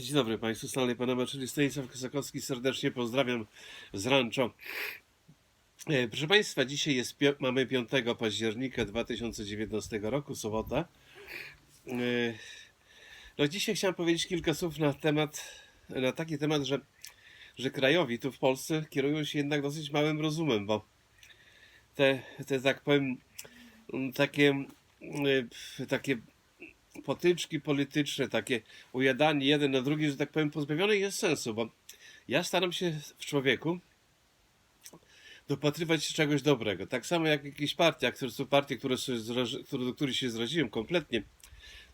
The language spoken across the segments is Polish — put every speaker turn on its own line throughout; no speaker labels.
Dzień dobry Państwu, Stanley Panama, czyli Stanisław Kosakowski. Serdecznie pozdrawiam z rancho. E, Proszę Państwa, dzisiaj jest, mamy 5 października 2019 roku, sobota. E, No dzisiaj chciałem powiedzieć kilka słów na temat, na taki temat, że, że krajowi tu w Polsce kierują się jednak dosyć małym rozumem, bo te, te tak powiem, takie, e, takie potyczki polityczne, takie ujadanie jeden na drugi, że tak powiem, pozbawione jest sensu, bo ja staram się w człowieku dopatrywać czegoś dobrego. Tak samo jak jakieś partie, które są partie, które się zrazi- które, do których się zraziłem kompletnie,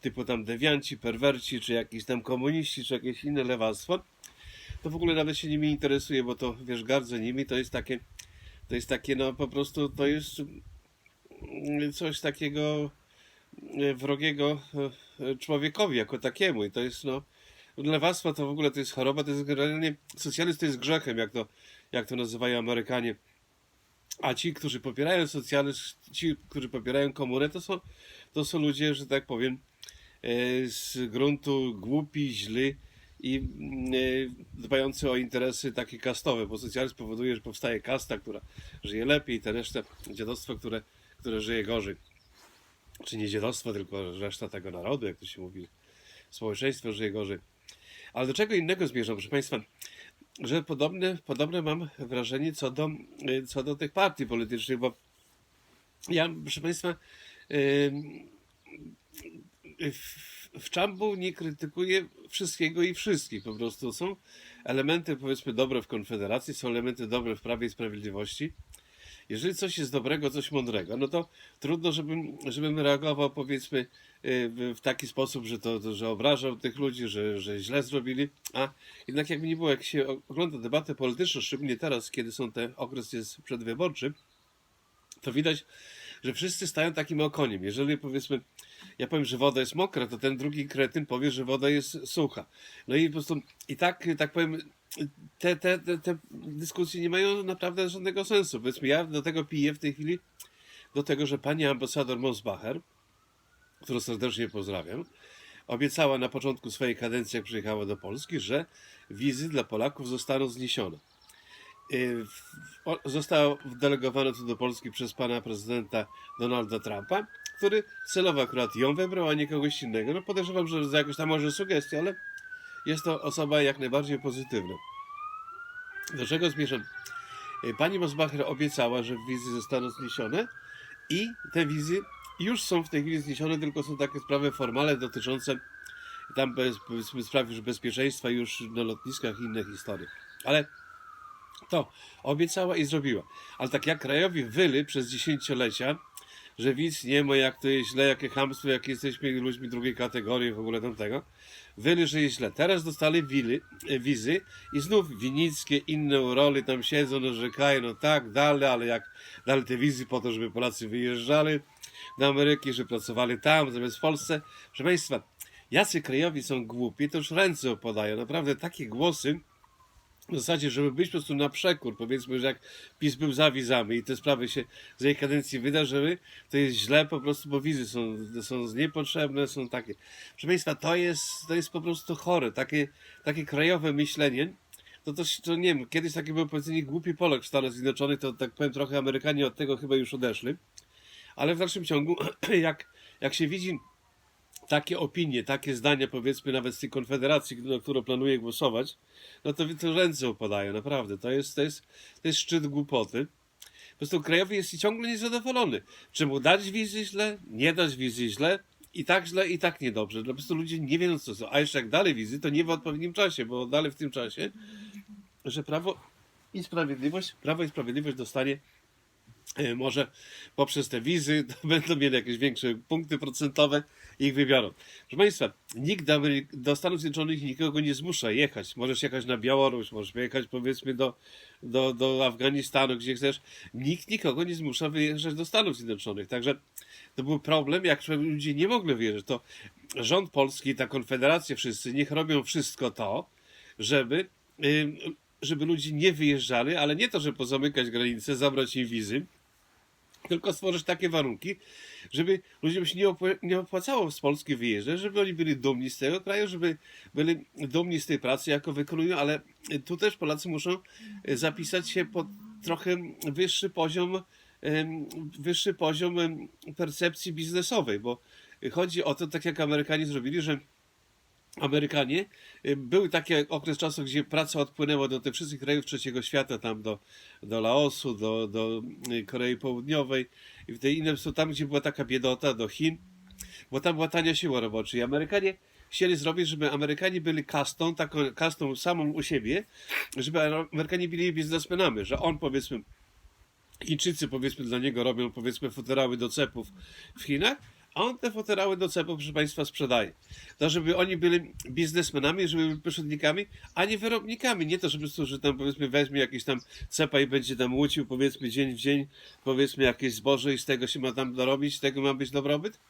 typu tam dewianci, perwerci, czy jakieś tam komuniści, czy jakieś inne lewactwo, to w ogóle nawet się nimi interesuje, bo to, wiesz, gardzę nimi, to jest takie, to jest takie, no po prostu, to jest coś takiego wrogiego e, człowiekowi jako takiemu i to jest, no, lewactwo to w ogóle to jest choroba, to jest generalnie, socjalizm to jest grzechem, jak to, jak to nazywają Amerykanie. A ci, którzy popierają socjalizm, ci, którzy popierają komunę, to są, to są ludzie, że tak powiem, e, z gruntu głupi, źli i mm, e, dbający o interesy takie kastowe, bo socjalizm powoduje, że powstaje kasta, która żyje lepiej i te resztę dziadostwo, które, które żyje gorzej. Czy nie dziadostwo, tylko reszta tego narodu, jak to się mówi, społeczeństwo żyje gorzej. Ale do czego innego zmierzam, proszę Państwa, że podobne, podobne mam wrażenie co do, co do tych partii politycznych, bo ja, proszę Państwa, w, w Czambu nie krytykuję wszystkiego i wszystkich. Po prostu są elementy, powiedzmy, dobre w Konfederacji, są elementy dobre w Prawie i Sprawiedliwości. Jeżeli coś jest dobrego, coś mądrego, no to trudno, żebym, żebym reagował, powiedzmy, y, w, taki sposób, że to, że obrażał tych ludzi, że, że źle zrobili. A jednak jakby nie było, jak się ogląda debatę polityczną, szczególnie teraz, kiedy są te okres jest przedwyborczy, to widać, że wszyscy stają takim okoniem. Jeżeli powiedzmy, ja powiem, że woda jest mokra, to ten drugi kretyn powie, że woda jest sucha. No i po prostu i tak, tak powiem, te, te, te, te dyskusje nie mają naprawdę żadnego sensu. Powiedzmy, ja do tego piję w tej chwili, do tego, że pani ambasador Mosbacher, którą serdecznie pozdrawiam, obiecała na początku swojej kadencji, jak przyjechała do Polski, że wizy dla Polaków zostaną zniesione. Y, w- o- Została delegowana tu do Polski przez pana prezydenta Donalda Trumpa, który celowo akurat ją wybrał, a nie kogoś innego. No podejrzewam, że za jakąś tam może sugestię, ale jest to osoba jak najbardziej pozytywna. Do czego zmierzam? Y, Pani Mosbacher obiecała, że wizy zostaną zniesione i te wizy już są w tej chwili zniesione, tylko są takie sprawy formalne dotyczące tam bez, powiedzmy spraw już bezpieczeństwa już na lotniskach i inne historie. Ale to obiecała i zrobiła. Ale tak jak krajowi wyli przez dziesięciolecia, że widz nie ma, jak to jest źle, jakie chamstwo, jak jesteśmy ludźmi drugiej kategorii, w ogóle tamtego. Wyli, że jest źle. Teraz dostali wily, e, wizy i znów winickie, inne role tam siedzą, narzekają, no tak, dalej, ale jak dalej te wizy po to, żeby Polacy wyjeżdżali do Ameryki, że pracowali tam, zamiast w Polsce. Proszę Państwa, jacy krajowi są głupi, to już ręce opadają. Naprawdę takie głosy, w zasadzie, żeby być po prostu na przekór, powiedzmy, że jak PiS był za wizami i te sprawy się z jej kadencji wydarzyły, to jest źle po prostu, bo wizy są, są niepotrzebne, są takie. Proszę Państwa, to jest, to jest po prostu chore, takie, takie krajowe myślenie, to, to, to nie wiem, kiedyś taki był powiedzenie głupi Polak w Stanach Zjednoczonych, to tak powiem trochę Amerykanie od tego chyba już odeszli, ale w dalszym ciągu, jak, jak się widzi takie opinie, takie zdania, powiedzmy nawet z tej konfederacji, na którą planuję głosować, no to, to ręce upadają, naprawdę. To jest, to jest, to jest szczyt głupoty. Po prostu krajowy jest ciągle niezadowolony. Czy mu dać wizy źle, nie dać wizy źle, i tak źle, i tak niedobrze. Po prostu ludzie nie wiedzą co są. A jeszcze jak dalej wizy, to nie w odpowiednim czasie, bo dalej w tym czasie, że prawo i sprawiedliwość, prawo i sprawiedliwość dostanie może poprzez te wizy będą mieli jakieś większe punkty procentowe i ich wybiorą. Proszę Państwa, nikt do, Stanów Zjednoczonych nikogo nie zmusza jechać. Możesz jechać na Białoruś, możesz jechać powiedzmy do, do, do Afganistanu, gdzie chcesz. Nikt nikogo nie zmusza wyjeżdżać do Stanów Zjednoczonych. Także to był problem, jak ludzie nie mogli wyjeżdżać. To rząd polski, ta konfederacja, wszyscy niech robią wszystko to, żeby, ym, żeby ludzie nie wyjeżdżali, ale nie to, żeby pozamykać granice, zabrać im wizy, tylko stworzyć takie warunki, żeby ludziom się nie, opła- nie opłacało z Polski wyjeżdżać, żeby oni byli dumni z tego kraju, żeby byli dumni z tej pracy, jaką wykonują, ale tu też Polacy muszą e, zapisać się pod trochę wyższy poziom, wyższy poziom percepcji biznesowej, bo chodzi o to, tak jak Amerykanie zrobili, że Amerykanie, y, był taki okres czasu, gdzie praca odpłynęła do tych wszystkich krajów trzeciego świata, tam do, do Laosu, do, do y, Korei Południowej i w tej innym, tam, gdzie była taka biedota, do Chin, bo tam była tania siła robocza. I Amerykanie chcieli zrobić, żeby Amerykanie byli kastą, taką kastą samą u siebie, żeby Amerykanie byli biznesmenami, że on powiedzmy Chińczycy powiedzmy dla niego robią powiedzmy futerały do cepów w Chinach, a on te futerały do cepów, proszę Państwa, sprzedaje. To, żeby oni byli biznesmenami, żeby byli pośrednikami, a nie wyrobnikami. Nie to, żeby że tam powiedzmy weźmie jakiś tam cepa i będzie tam łucił powiedzmy dzień w dzień, powiedzmy jakieś zboże i z tego się ma tam dorobić, z tego ma być dobrobyt.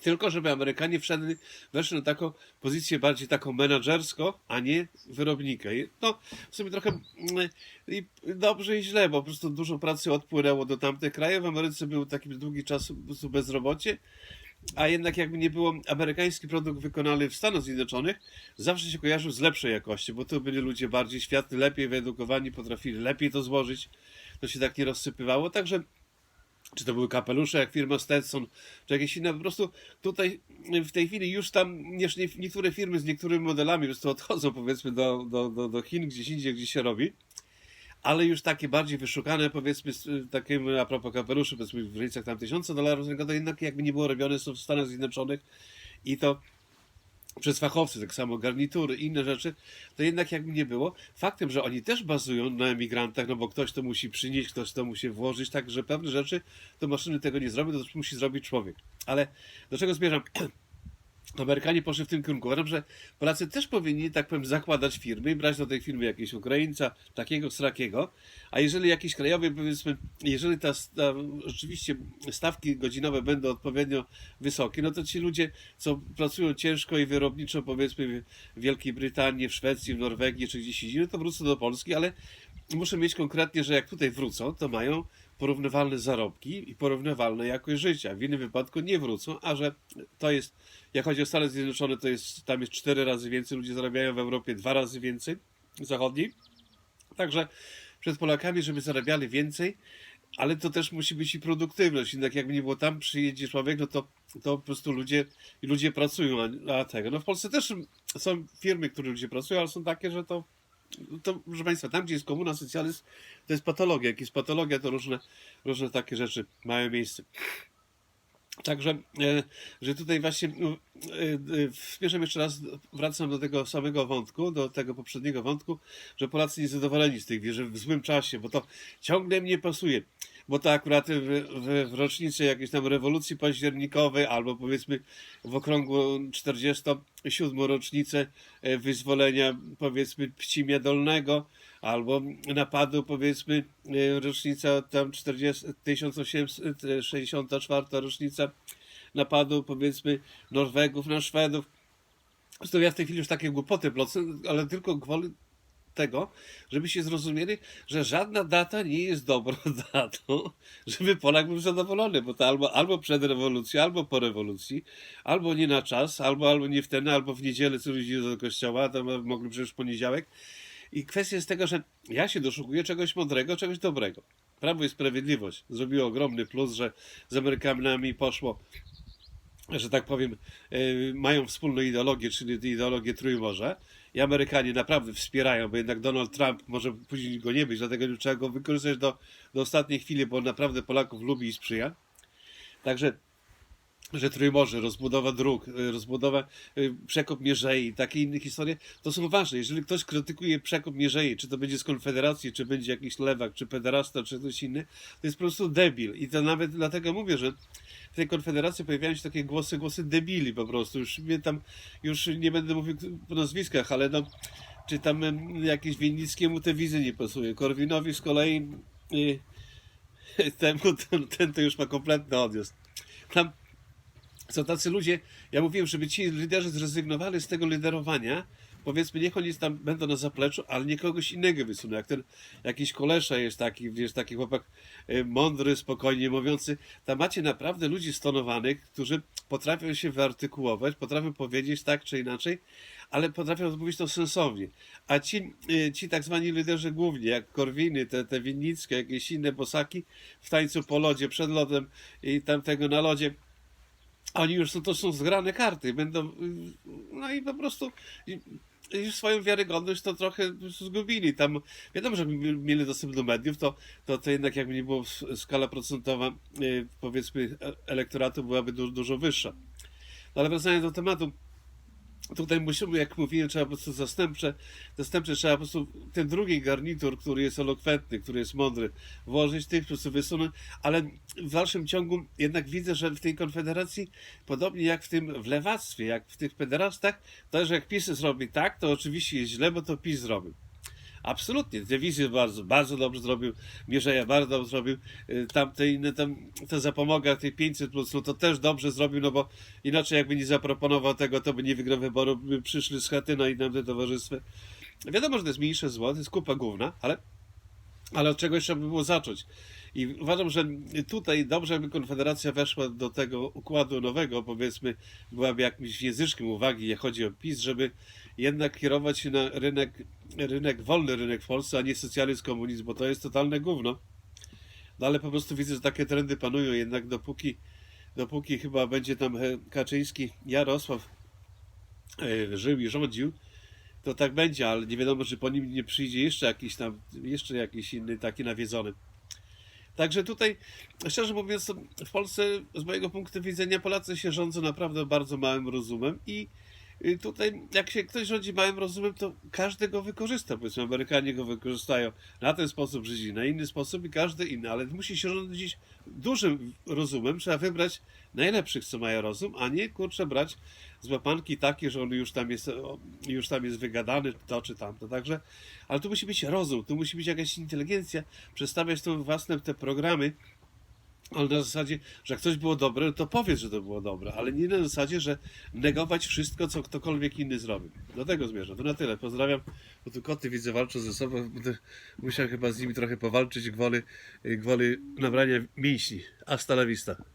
Tylko żeby Amerykanie wszedli, weszli na taką pozycję bardziej taką menadżerską, a nie wyrobnika. No, w sumie trochę mm, i dobrze i źle, bo po prostu dużo pracy odpłynęło do tamtych krajów. W Ameryce był taki długi czas po prostu bezrobocie, a jednak jakby nie było, amerykański produkt wykonany w Stanach Zjednoczonych zawsze się kojarzył z lepszej jakości, bo to byli ludzie bardziej światli, lepiej wyedukowani, potrafili lepiej to złożyć. To się tak nie rozsypywało, także czy to były kapelusze jak firma Stetson, czy jakieś inne, po prostu tutaj w tej chwili już tam niektóre firmy z niektórymi modelami po prostu odchodzą powiedzmy do, do, do, do Chin, gdzieś indziej, gdzie się robi, ale już takie bardziej wyszukane powiedzmy, takim a propos kapeluszy, powiedzmy w granicach tam tysiąca dolarów, to jednak jakby nie było robione są w Stanach Zjednoczonych i to przez fachowcy, tak samo garnitury, inne rzeczy, to jednak jakby nie było. Faktem, że oni też bazują na emigrantach, no bo ktoś to musi przynieść, ktoś to musi włożyć, tak, że pewne rzeczy to maszyny tego nie zrobią, to musi zrobić człowiek. Ale do czego zmierzam? Amerykanie poszli w tym kierunku. Uważam, że Polacy też powinni, tak powiem, zakładać firmy i brać do tej firmy jakiegoś Ukraińca, takiego, srakiego, a jeżeli jakiś krajowy, powiedzmy, jeżeli ta, ta rzeczywiście stawki godzinowe będą odpowiednio wysokie, no to ci ludzie, co pracują ciężko i wyrobniczo, powiedzmy w Wielkiej Brytanii, w Szwecji, w Norwegii czy gdzieś indziej, no to wrócą do Polski, ale muszę mieć konkretnie, że jak tutaj wrócą, to mają porównywalne zarobki i porównywalne jakość życia. W innym wypadku nie wrócą, a że to jest, jak chodzi o Stany Zjednoczone, to jest, tam jest cztery razy więcej, ludzie zarabiają w Europie dwa razy więcej, zachodniej. Także przed Polakami, żeby zarabiali więcej, ale to też musi być i produktywność. Jednak jakby nie było tam, przyjedzie człowiek, no to, to po prostu ludzie, ludzie pracują, a, a tego. No w Polsce też są firmy, które ludzie pracują, ale są takie, że to to, proszę Państwa, tam gdzie jest komuna, socjalizm, to jest patologia. Jak jest patologia, to różne, różne takie rzeczy mają miejsce. Także, e, że tutaj właśnie, no, e, e, jeszcze raz, wracam do tego samego wątku, do tego poprzedniego wątku, że Polacy niezadowoleni z tych wieży w złym czasie, bo to ciągle mnie pasuje. Bo to akurat w, w, w rocznicę jakiejś tam rewolucji październikowej, albo powiedzmy w okrągłą 47. rocznicę e, wyzwolenia, powiedzmy, Pcimia Dolnego, albo napadu, powiedzmy, e, rocznica tam 40, 1864 rocznica napadu, powiedzmy, Norwegów na Szwedów. Zresztą ja w tej chwili już takie głupoty plocę, ale tylko gwoli tego, żebyście zrozumieli, że żadna data nie jest dobrą datą, żeby Polak był zadowolony, bo to albo, albo przed rewolucją, albo po rewolucji, albo nie na czas, albo, albo nie wtedy, albo w niedzielę co ludzie do kościoła, to mogli przecież w poniedziałek. I kwestia jest tego, że ja się doszukuję czegoś mądrego, czegoś dobrego. Prawo i Sprawiedliwość zrobiło ogromny plus, że z Amerykanami poszło że tak powiem, e, mają wspólną ideologię, czyli ideologię Trójmorza i Amerykanie naprawdę wspierają, bo jednak Donald Trump może później go nie być, dlatego trzeba go wykorzystać do, do ostatniej chwili, bo on naprawdę Polaków lubi i sprzyja. Także że Trójmorze, rozbudowa dróg, y, rozbudowa y, przekop Mierzei i takie inne historie, to są ważne. Jeżeli ktoś krytykuje przekop Mierzei, czy to będzie z Konfederacji, czy będzie jakiś lewak, czy pederasta, czy ktoś inny, to jest po prostu debil. I to nawet dlatego mówię, że w tej Konfederacji pojawiają się takie głosy, głosy debili po prostu. Już mnie tam, już nie będę mówił po nazwiskach, ale no, czy tam jakieś Winnickiemu te wizy nie pasuje. Korwinowi z kolei y, temu, ten, ten to już ma kompletny odjazd. Tam są tacy ludzie, ja mówiłem, żeby ci liderzy zrezygnowali z tego liderowania, powiedzmy, niech oni tam będą na zapleczu, ale nie kogoś innego wysuną. Jak ten jakiś kolesza jest taki, wiesz, taki chłopak y, mądry, spokojnie mówiący. Tam macie naprawdę ludzi stonowanych, którzy potrafią się wyartykułować, potrafią powiedzieć tak czy inaczej, ale potrafią mówić to sensownie. A ci, y, ci tak zwani liderzy główni, jak Korwiny, te, te Winnickie, jakieś inne bosaki w tańcu po lodzie, przed lodem i tamtego na lodzie, oni już są, to są zgrane karty, będą, no i po prostu i swoją wiarygodność to trochę zgubili. Tam wiadomo, że mi- mieli dostęp do mediów, to, to, to jednak jakby nie było skala procentowa, y, powiedzmy, e- elektoratu byłaby du, dużo wyższa. No ale wracając do tematu, tutaj musimy, jak mówiłem, trzeba po prostu zastępcze, zastępcze trzeba po prostu ten drugi garnitur, który jest elokwentny, który jest mądry, włożyć tych, po prostu wysunąć, ale w dalszym ciągu jednak widzę, że w tej konfederacji, podobnie jak w tym w lewactwie, jak w tych pederastach, to, że jak PiS zrobi tak, to oczywiście jest źle, bo to PiS zrobił. Absolutnie. Telewizję bardzo, bardzo dobrze zrobił, Mierzeja bardzo dobrze zrobił, y, tamte inne, tam, te zapomoga, tych 500 plus, no to też dobrze zrobił, no bo inaczej jakby nie zaproponował tego, to by nie wygrał wyborów, by przyszli z Chetyna i nam te. Wiadomo, że to jest mniejsze zło, to jest kupa główna, ale, ale od czegoś trzeba by było zacząć. I uważam, że tutaj dobrze, jakby Konfederacja weszła do tego układu nowego, powiedzmy, byłaby jakimś języczkiem uwagi, jak chodzi o PiS, żeby jednak kierować się na rynek, rynek, wolny rynek w Polsce, a nie socjalizm, komunizm, bo to jest totalne gówno. No ale po prostu widzę, że takie trendy panują, jednak dopóki, dopóki chyba będzie tam Kaczyński, Jarosław e, żył i rządził, to tak będzie, ale nie wiadomo, czy po nim nie przyjdzie jeszcze jakiś tam, jeszcze jakiś inny taki nawiedzony. Także tutaj, szczerze mówiąc, w Polsce z mojego punktu widzenia Polacy się rządzą naprawdę bardzo małym rozumem i y, tutaj jak się ktoś rządzi małym rozumem, to każdy go wykorzysta. Powiedzmy, Amerykanie go wykorzystają na ten sposób, Żydzi na inny sposób i każdy inny, ale musi się rządzić dużym rozumem. Trzeba wybrać najlepszych, co mają rozum, a nie kurczę brać z łapanki takie, że on już tam jest, już tam jest wygadany, to czy tamto. Także, ale tu musi być rozum, tu musi być jakaś inteligencja, przedstawiać to własne te programy, ale na zasadzie, że jak coś było dobre, to powiedz, że to było dobre, ale nie na zasadzie, że negować wszystko, co ktokolwiek inny zrobił. Do tego zmierzam. To na tyle. Pozdrawiam, bo tu koty widzę walczą ze sobą. Będę musiał chyba z nimi trochę powalczyć gwoli, gwoli nabrania mięśni. Hasta la.